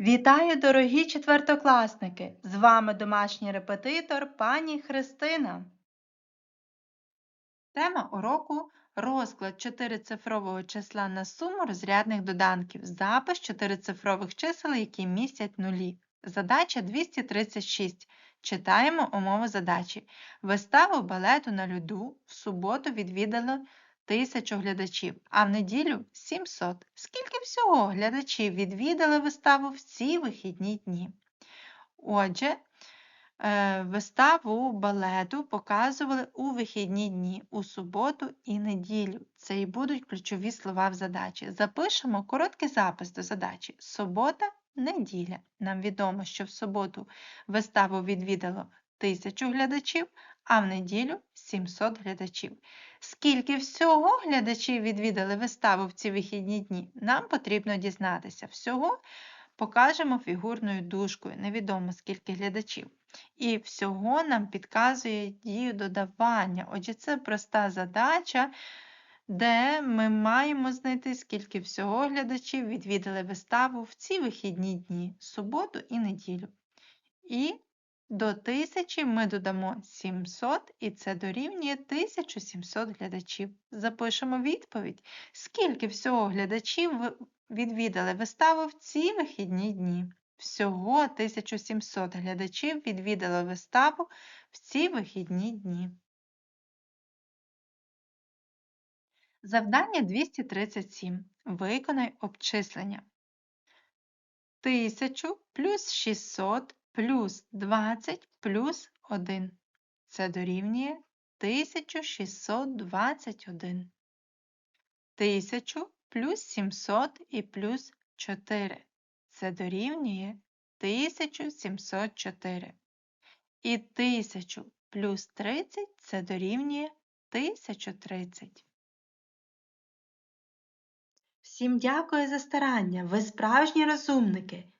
Вітаю, дорогі четвертокласники! З вами домашній репетитор пані Христина. Тема уроку розклад чотирицифрового числа на суму розрядних доданків. Запис чотирицифрових чисел, які містять нулі. Задача 236. Читаємо умови задачі. Виставу балету на льоду в суботу відвідало тисячу глядачів, а в неділю 700. Скільки всього глядачів відвідали виставу в ці вихідні дні? Отже, е, виставу балету показували у вихідні дні, у суботу і неділю. Це і будуть ключові слова в задачі. Запишемо короткий запис до задачі. Субота, неділя. Нам відомо, що в суботу виставу відвідало 1000 глядачів, а в неділю 700 глядачів. Скільки всього глядачів відвідали виставу в ці вихідні дні, нам потрібно дізнатися. Всього покажемо фігурною дужкою, невідомо скільки глядачів. І всього нам підказує дію додавання. Отже, це проста задача, де ми маємо знайти, скільки всього глядачів відвідали виставу в ці вихідні дні, суботу і неділю. І до 1000 ми додамо 700, і це дорівнює 1700 глядачів. Запишемо відповідь, скільки всього глядачів відвідали виставу в ці вихідні дні. Всього 1700 глядачів відвідали виставу в ці вихідні дні. Завдання 237. Виконай обчислення. 1000 плюс 600 плюс 20 плюс 1. Це дорівнює 1621. 1000 плюс 700 і плюс 4. Це дорівнює 1704. І 1000 плюс 30 це дорівнює 1030. Всім дякую за старання. Ви справжні розумники.